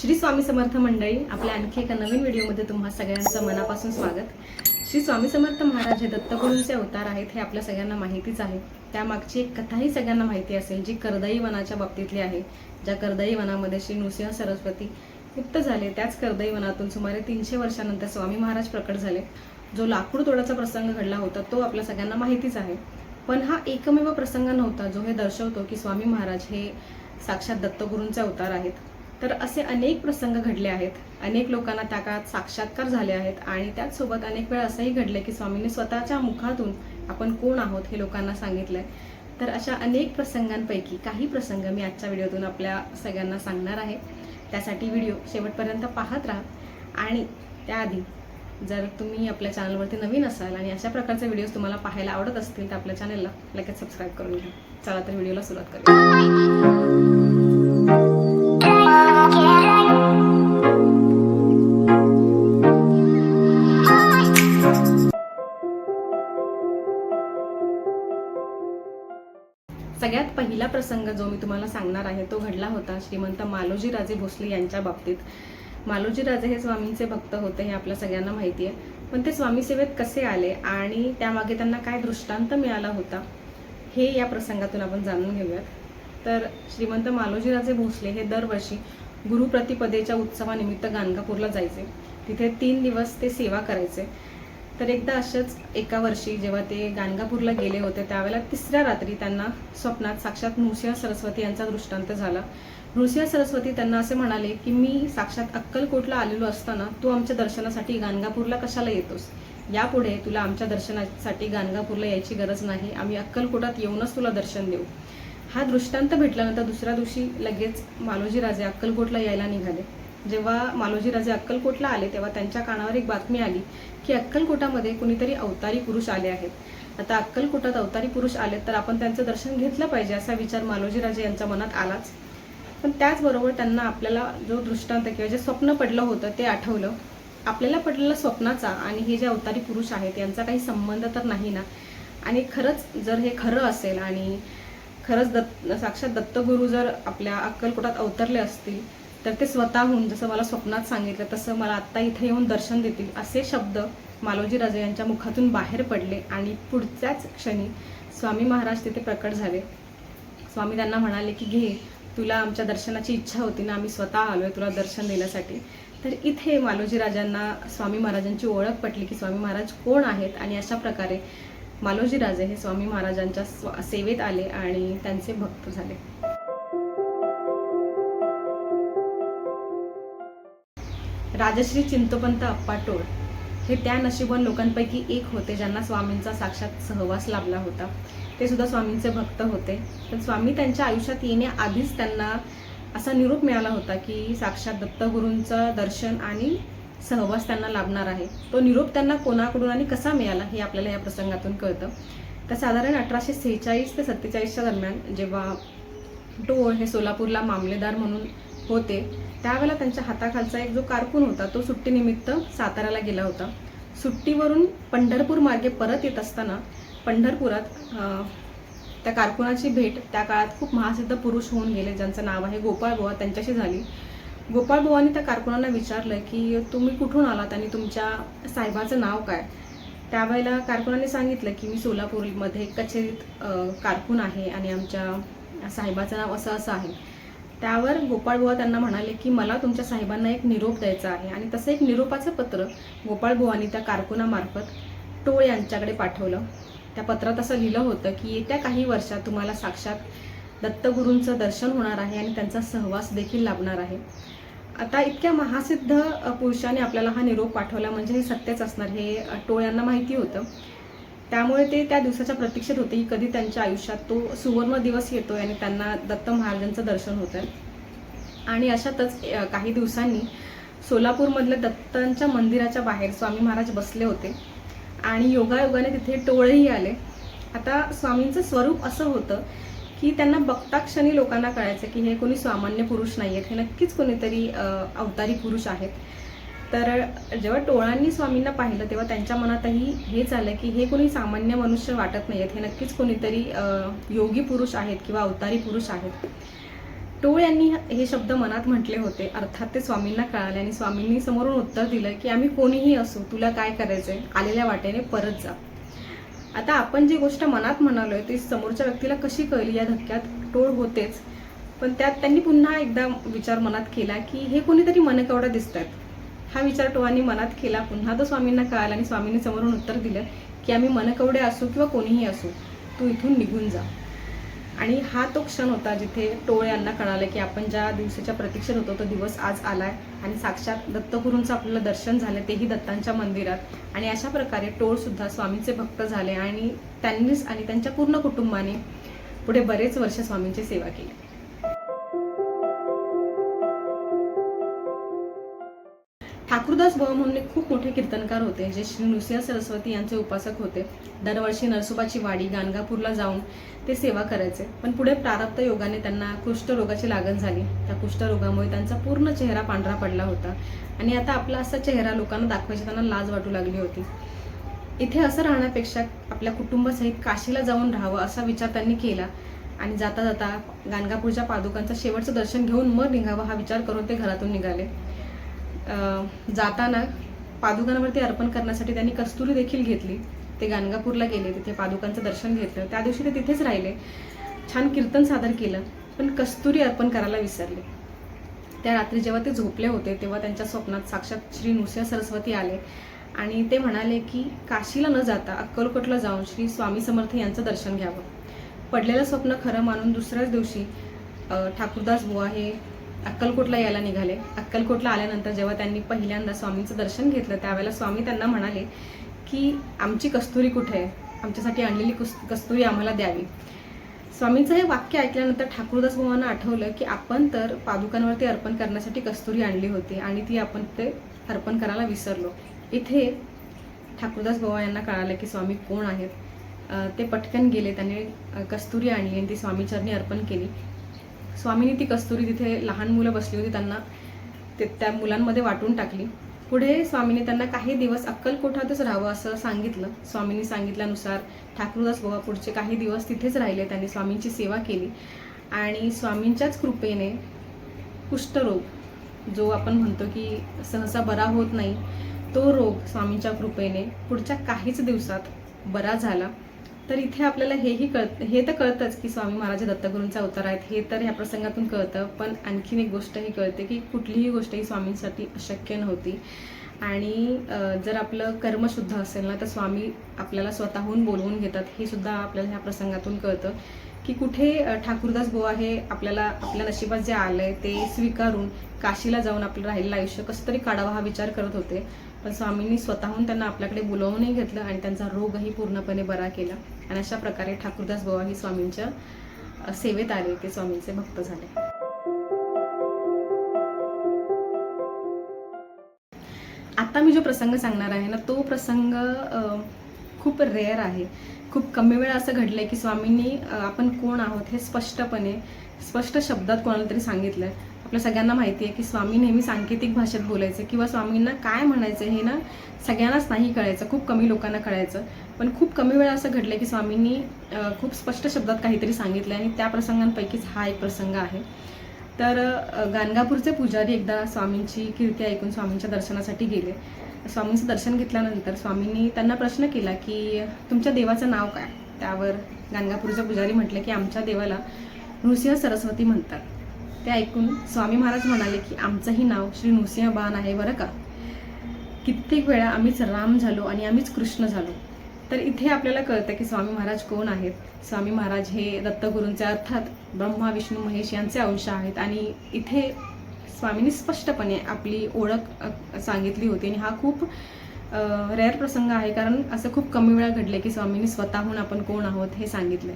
श्री स्वामी समर्थ मंडळी आपल्या आणखी एका नवीन व्हिडिओमध्ये तुम्हा सगळ्यांचं मनापासून स्वागत. श्री स्वामी समर्थ महाराज हे दत्तगुरूंचे अवतार आहेत हे आपल्या सगळ्यांना माहितीच आहे. त्यामागची एक कथाही सगळ्यांना माहिती असेल जी करदई वनाच्या बाबतीतली आहे. ज्या करदई वनामध्ये श्री नृसिंह सरस्वती मुक्त झाले त्याच कर्दई वनातून सुमारे तीनशे वर्षानंतर स्वामी महाराज प्रकट झाले. जो लाकूड तोडाचा प्रसंग घडला होता तो आपल्या सगळ्यांना माहितीच आहे. पण हा एकमेव प्रसंग नव्हता जो हे दर्शवतो की स्वामी महाराज हे साक्षात दत्तगुरूंचे अवतार आहेत. तर असे अनेक प्रसंग घडले आहेत. अनेक लोकांना त्या काळात साक्षात्कार झाले आहेत आणि त्याचसोबत अनेक वेळा असंही घडले की स्वामींनी स्वतःच्या मुखातून आपण कोण आहोत हे लोकांना सांगितलंय. तर अशा अनेक प्रसंगांपैकी काही प्रसंग मी आजच्या व्हिडिओतून आपल्या सगळ्यांना सांगणार आहे. त्यासाठी व्हिडिओ शेवटपर्यंत पाहत राहा. आणि त्याआधी जर तुम्ही आपल्या चॅनलवरती नवीन असाल आणि अशा प्रकारचे व्हिडिओज तुम्हाला पाहायला आवडत असतील तर आपल्या चॅनलला लगेच सबस्क्राईब करून घ्या. चला तर व्हिडिओला सुरुवात करूया. पहिला प्रसंग जो मी तुम्हाला सांगणार आहे तो घडला होता श्रीमंत मालोजी राजे भोसले यांच्या बाबतीत. मालोजी राजे हे स्वामींचे भक्त होते हे आपल्या सगळ्यांना माहिती आहे. पण ते स्वामी सेवेत कसे आले आणि त्यामागे त्यांना काय दृष्टांत मिळाला होता हे या प्रसंगातून आपण जाणून घेऊयात. तर श्रीमंत मालोजी राजे भोसले हे दरवर्षी गुरुप्रतिपदेच्या उत्सवानिमित्त गाणगापूरला जायचे. तिथे तीन दिवस ते सेवा करायचे. तर एकदा असेच एका वर्षी जेव्हा ते गाणगापूरला गेले होते त्यावेळेला तिसऱ्या रात्री त्यांना स्वप्नात साक्षात नृसिंह सरस्वती यांचा दृष्टांत झाला. नृसिंह सरस्वती त्यांना असे म्हणाले की मी साक्षात अक्कलकोटला आलेलो असताना तू आमच्या दर्शनासाठी गाणगापूरला कशाला येतोस? यापुढे तुला आमच्या दर्शनासाठी गाणगापूरला यायची गरज नाही. आम्ही अक्कलकोटात येऊनच तुला दर्शन देऊ. हा दृष्टांत भेटल्यानंतर दुसऱ्या दिवशी लगेच मालोजी राजे अक्कलकोटला यायला निघाले. जेव्हा मालोजी राजे अक्कलकोटला आले तेव्हा त्यांच्या कानावर एक बातमी आली की अक्कलकोटामध्ये कुणीतरी अवतारी पुरुष आले आहेत. आता अक्कलकोटात अवतारी पुरुष आले तर आपण त्यांचं दर्शन घेतलं पाहिजे असा विचार मालोजी राजे यांच्या मनात आलाच. पण त्याचबरोबर त्यांना आपल्याला जो दृष्टांत किंवा जे स्वप्न पडलं होतं ते आठवलं. आपल्याला पडलेलं स्वप्नाचा आणि हे जे अवतारी पुरुष आहेत यांचा काही संबंध तर नाही ना? आणि खरंच जर हे खरं असेल आणि खरंच दत्त साक्षात दत्तगुरू जर आपल्या अक्कलकोटात अवतरले असतील तर ते स्वतःहून जसं मला स्वप्नात सांगितलं तसं मला आत्ता इथे येऊन दर्शन देतील असे शब्द मालोजी राजे यांच्या मुखातून बाहेर पडले आणि पुढच्याच क्षणी स्वामी महाराज तिथे प्रकट झाले. स्वामी त्यांना म्हणाले की घे तुला आमच्या दर्शनाची इच्छा होती ना आम्ही स्वतः आलोय तुला दर्शन देण्यासाठी. तर इथे मालोजी राजांना स्वामी महाराजांची ओळख पटली की स्वामी महाराज कोण आहेत आणि अशा प्रकारे मालोजी राजे हे स्वामी महाराजांच्या स्व- सेवेत आले आणि त्यांचे भक्त झाले. राजश्री चिंतोपंत अप्पाटोळ हे त्या नशिबवान लोकांपैकी एक होते ज्यांना स्वामींचा साक्षात सहवास लाभला होता. ते सुद्धा स्वामींचे भक्त होते. पण स्वामी त्यांच्या आयुष्यात येण्याआधीच त्यांना असा निरोप मिळाला होता की साक्षात दत्तगुरूंचं दर्शन आणि सहवास त्यांना लाभणार आहे. तो निरोप त्यांना कोणाकडून आणि कसा मिळाला हे आपल्याला या प्रसंगातून कळतं. तर साधारण अठराशे सेहेचाळीस ते सत्तेचाळीसच्या दरम्यान जेव्हा टोळ हे सोलापूरला मामलेदार म्हणून होते. त्यावेळेला त्यांच्या हाताखालचा एक जो कारकून होता तो सुट्टीनिमित्त साताऱ्याला गेला होता. सुट्टीवरून पंढरपूर मार्गे परत येत असताना पंढरपुरात त्या कारकुनाची भेट त्या काळात खूप महासिद्ध पुरुष होऊन गेले ज्यांचं नाव आहे गोपाळ बुवा त्यांच्याशी झाली. गोपाळबुवानी त्या कारकुनांना विचारलं की तुम्ही कुठून आलात आणि तुमच्या साहेबाचं नाव काय? त्यावेळेला कारकुनाने सांगितलं की मी सोलापूरमध्ये कचेरीत कारकून आहे आणि आमच्या साहेबाचं नाव असं असं आहे. त्यावर गोपाळबुवा त्यांना म्हणाले की मला तुमच्या साहेबांना एक निरोप द्यायचा आहे. आणि तसं एक निरोपाचं पत्र गोपाळबुवानी त्या कारकुनामार्फत टोळ यांच्याकडे पाठवलं. त्या पत्रात असं लिहिलं होतं की येत्या काही वर्षात तुम्हाला साक्षात दत्तगुरूंचं दर्शन होणार आहे आणि त्यांचा सहवास देखील लाभणार आहे. आता इतक्या महासिद्ध पुरुषाने आपल्याला हा निरोप पाठवला म्हणजे हे सत्यच असणार हे टोळ्यांना टोळ यांना माहिती होतं. त्यामुळे ते त्या दिवसाच्या प्रतीक्षेत होते की कधी त्यांच्या आयुष्यात तो सुवर्ण दिवस येतो आणि त्यांना दत्त महाराजांचं दर्शन होत आहे आणि अशातच काही दिवसांनी सोलापूरमधल्या दत्तांच्या मंदिराच्या बाहेर स्वामी महाराज बसले होते आणि योगायोगाने तिथे टोळही आले. आता स्वामींचं स्वरूप असं होतं की त्यांना बघता क्षणी लोकांना कळायचं की हे कोणी सामान्य पुरुष नाही आहेत हे नक्कीच कोणीतरी अवतारी पुरुष आहेत. तर जेव्हा टोळांनी स्वामींना पाहिलं तेव्हा त्यांच्या मनातही हेच आलं की हे कोणी सामान्य मनुष्य वाटत नाही आहेत हे नक्कीच कोणीतरी योगी पुरुष आहेत किंवा अवतारी पुरुष आहेत. टोळ यांनी हे शब्द मनात म्हटले होते. अर्थात ते स्वामींना कळाले आणि स्वामींनी समोरून उत्तर दिलं की आम्ही कोणीही असू तुला काय करायचंय? आलेल्या वाटेने परत जा. आता आपण जी गोष्ट मनात म्हणालोय ती समोरच्या व्यक्तीला कशी कळली? या धक्क्यात टोळ होतेच. पण त्यात त्यांनी पुन्हा एकदा विचार मनात केला की हे कोणीतरी मनकवडं दिसतात हा विचार टोळांनी मनात केला. पुन्हा तो स्वामींना कळाला आणि स्वामींनी समोरून उत्तर दिलं की आम्ही मनकवडे असू किंवा कोणीही असू तू इथून निघून जा. आणि हा तो क्षण होता जिथे टोळ यांना कळालं की आपण ज्या दिवसाच्या प्रतीक्षेत होतो तो दिवस आज आलाय आणि साक्षात दत्तगुरूंचं आपल्याला दर्शन झालं तेही दत्तांच्या मंदिरात. आणि अशा प्रकारे टोळसुद्धा स्वामींचे भक्त झाले आणि त्यांनीच आणि त्यांच्या पूर्ण कुटुंबाने पुढे बरेच वर्ष स्वामींची सेवा केली. ठाकूरदास भाऊ म्हणून एक खूप मोठे कीर्तनकार होते जे श्री नृसिंह सरस्वती यांचे उपासक होते. दरवर्षी नरसोबाची वाडी गाणगापूरला जाऊन ते सेवा करायचे. पण पुढे प्रारब्ध योगाने त्यांना कुष्ठरोगाची लागण झाली. त्या कुष्ठरोगामुळे त्यांचा पूर्ण चेहरा पांढरा पडला होता. आणि आता आपला असा चेहरा लोकांना दाखवायची त्यांना लाज वाटू लागली होती. इथे असं राहण्यापेक्षा आपल्या कुटुंबासहित काशीला जाऊन राहावं असा विचार त्यांनी केला. आणि जाता जाता गाणगापूरच्या पादुकांचं शेवटचं दर्शन घेऊन मग निघावं हा विचार करून ते घरातून निघाले. जाताना पादुकांवरती अर्पण करण्यासाठी त्यांनी कस्तुरी देखील घेतली. ते गाणगापूरला गेले तिथे पादुकांचं दर्शन घेतलं. त्या दिवशी ते तिथेच राहिले. छान कीर्तन सादर केलं पण कस्तुरी अर्पण करायला विसरले. त्या रात्री जेव्हा ते झोपले होते तेव्हा त्यांच्या स्वप्नात साक्षात श्री नृसिंह सरस्वती आले आणि ते म्हणाले की काशीला न जाता अक्कलकोटला जाऊन श्री स्वामी समर्थ यांचं दर्शन घ्यावं. पडलेलं स्वप्न खरं मानून दुसऱ्याच दिवशी ठाकूरदास बुवा हे अक्कलकोटला यायला निघाले. अक्कलकोटला आल्यानंतर जेव्हा त्यांनी पहिल्यांदा स्वामींचं दर्शन घेतलं त्यावेळेला स्वामी त्यांना म्हणाले की आमची कस्तुरी कुठे आहे? आमच्यासाठी आणलेली कुस कस्तुरी आम्हाला द्यावी. स्वामींचं हे वाक्य ऐकल्यानंतर ठाकूरदास भावांना आठवलं की आपण तर पादुकांवरती अर्पण करण्यासाठी कस्तुरी आणली होती आणि ती आपण ते अर्पण करायला विसरलो. इथे ठाकूरदास भावा यांना कळालं की स्वामी कोण आहेत? ते पटकन गेले त्यांनी कस्तुरी आणली आणि ती स्वामीचरणी अर्पण केली. स्वामीनी ती कस्तुरी तिथे लहान मुलं बसली होती त्यांना ते त्या मुलांमध्ये वाटून टाकली. पुढे स्वामीने त्यांना काही दिवस अक्कलकोठातच राहावं असं सांगितलं. स्वामींनी सांगितल्यानुसार ठाकूरदास बाबा पुढचे काही दिवस तिथेच राहिले. त्यांनी स्वामींची सेवा केली. आणि स्वामींच्याच कृपेने कुष्ठरोग जो आपण म्हणतो की सहसा बरा होत नाही तो रोग स्वामींच्या कृपेने पुढच्या काहीच दिवसात बरा झाला. तर इथे आपल्याला हेही कळत हे तर कळतंच की स्वामी महाराज दत्तगुरूंचा अवतार आहेत. हे तर ह्या प्रसंगातून कळतं. पण आणखीन एक गोष्टही कळते की कुठलीही गोष्ट ही स्वामींसाठी अशक्य नव्हती. आणि जर आपलं कर्म शुद्ध असेल ना तर स्वामी आपल्याला स्वतःहून बोलवून घेतात. हे सुद्धा आपल्याला ह्या प्रसंगातून कळतं की कुठे ठाकूरदास बुवा हे आपल्याला आपल्या नशिबात जे आलंय ते स्वीकारून काशीला जाऊन आपलं राहिलेलं आयुष्य कसं तरी काढावा हा विचार करत होते. पण स्वामींनी स्वतःहून त्यांना आपल्याकडे बोलावूनही घेतलं आणि त्यांचा रोगही पूर्णपणे बरा केला. आणि अशा प्रकारे ठाकूरदास बाबा ही स्वामींच्या सेवेत आले ते स्वामींचे भक्त झाले. आता मी जो प्रसंग सांगणार आहे ना तो प्रसंग खूप रेअर आहे. खूप कमी वेळा असं घडलंय की स्वामींनी आपण कोण आहोत हे स्पष्टपणे स्पष्ट शब्दात कोणाला तरी सांगितलंय. आपल्या सगळ्यांना माहिती आहे की स्वामी नेहमी सांकेतिक भाषेत बोलायचे किंवा स्वामींना काय म्हणायचं हे ना सगळ्यांनाच नाही कळायचं. खूप कमी लोकांना कळायचं. पण खूप कमी वेळा असं घडलं की स्वामींनी खूप स्पष्ट शब्दात काहीतरी सांगितलं आणि त्या प्रसंगांपैकीच हा एक प्रसंग आहे. तर गाणगापूरचे पुजारी एकदा स्वामींची कीर्ती ऐकून स्वामींच्या दर्शनासाठी गेले. स्वामींचं दर्शन घेतल्यानंतर स्वामींनी त्यांना प्रश्न केला की तुमच्या देवाचं नाव काय? त्यावर गाणगापूरचे पुजारी म्हटले की आमच्या देवाला नृसिंह सरस्वती म्हणतात. ते ऐकून स्वामी महाराज म्हणाले की आमचंही नाव श्री नृसिंह बाण आहे बरं का? कित्येक वेळा आम्हीच राम झालो आणि आम्हीच कृष्ण झालो. तर इथे आपल्याला कळतं की स्वामी महाराज कोण आहेत? स्वामी महाराज हे दत्तगुरूंचे अर्थात ब्रह्मा विष्णू महेश यांचे अंश आहेत आणि इथे स्वामींनी स्पष्टपणे आपली ओळख सांगितली होती आणि हा खूप रेअर प्रसंग आहे. कारण असं खूप कमी वेळा घडले की स्वामींनी स्वतःहून आपण कोण आहोत हे सांगितलंय.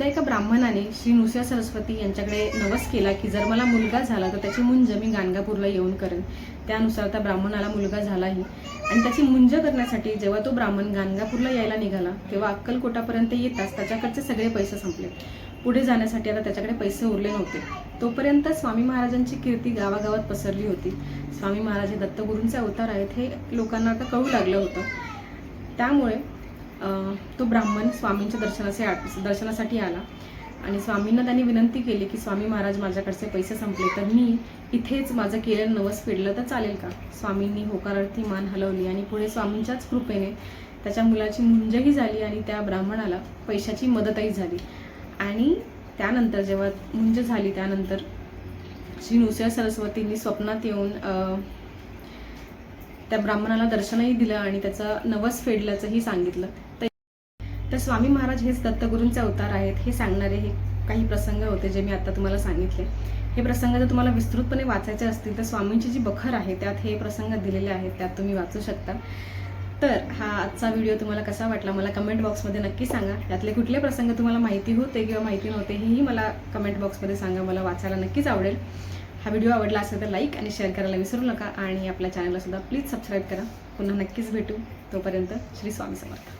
एकदा एका ब्राह्मणाने श्री नुसया सरस्वती यांच्याकडे नवस केला की जर मला मुलगा झाला तर त्याची मुंज मी गाणगापूरला येऊन करेन. त्यानुसार त्या ब्राह्मणाला मुलगा झालाही. आणि त्याची मुंज करण्यासाठी जेव्हा तो ब्राह्मण गाणगापूरला यायला निघाला तेव्हा अक्कलकोटापर्यंत येताच त्याच्याकडचे सगळे पैसे संपले. पुढे जाण्यासाठी आता त्याच्याकडे पैसे उरले नव्हते. तोपर्यंत स्वामी महाराजांची कीर्ती गावागावात पसरली होती. स्वामी महाराज हे दत्तगुरूंचे अवतार आहेत हे लोकांना आता कळू लागलं होतं. त्यामुळे तो ब्राह्मण स्वामींच्या दर्शनाचे दर्शनासाठी आला. आणि स्वामींना त्यांनी विनंती केली की स्वामी महाराज माझ्याकडचे पैसे संपले तर मी इथेच माझं केलेलं नवस फेडलं तर चालेल का? स्वामींनी होकारार्थी मान हलवली आणि पुढे स्वामींच्याच कृपेने त्याच्या मुलाची मुंजही झाली आणि त्या ब्राह्मणाला पैशाची मदतही झाली. आणि त्यानंतर जेव्हा मुंज झाली त्यानंतर श्री नृसिंह सरस्वतींनी स्वप्नात येऊन त्या ब्राह्मणाला दर्शनही दिलं आणि त्याचं नवस फेडल्याचंही सांगितलं. तर तर स्वामी महाराज हेच दत्तगुरूंचे अवतार आहेत हे सांगणारे हे काही प्रसंग होते जे मी आता तुम्हाला सांगितले. हे प्रसंग जर तुम्हाला विस्तृतपणे वाचायचे असतील तर स्वामींची जी बखर आहे त्यात हे प्रसंग दिलेले आहेत त्यात तुम्ही वाचू शकता. तर हा आजचा व्हिडिओ तुम्हाला कसा वाटला मला कमेंट बॉक्समध्ये नक्की सांगा. यातले कुठले प्रसंग तुम्हाला माहिती होते किंवा माहिती नव्हते हेही मला कमेंट बॉक्समध्ये सांगा मला वाचायला नक्कीच आवडेल. हा व्हिडिओ आवडला असेल तर लाईक आणि शेअर करायला विसरू नका आणि आपल्या चॅनलला सुद्धा प्लीज सबस्क्राईब करा. पुन्हा नक्कीच भेटू. तोपर्यंत श्री स्वामी समर्थ.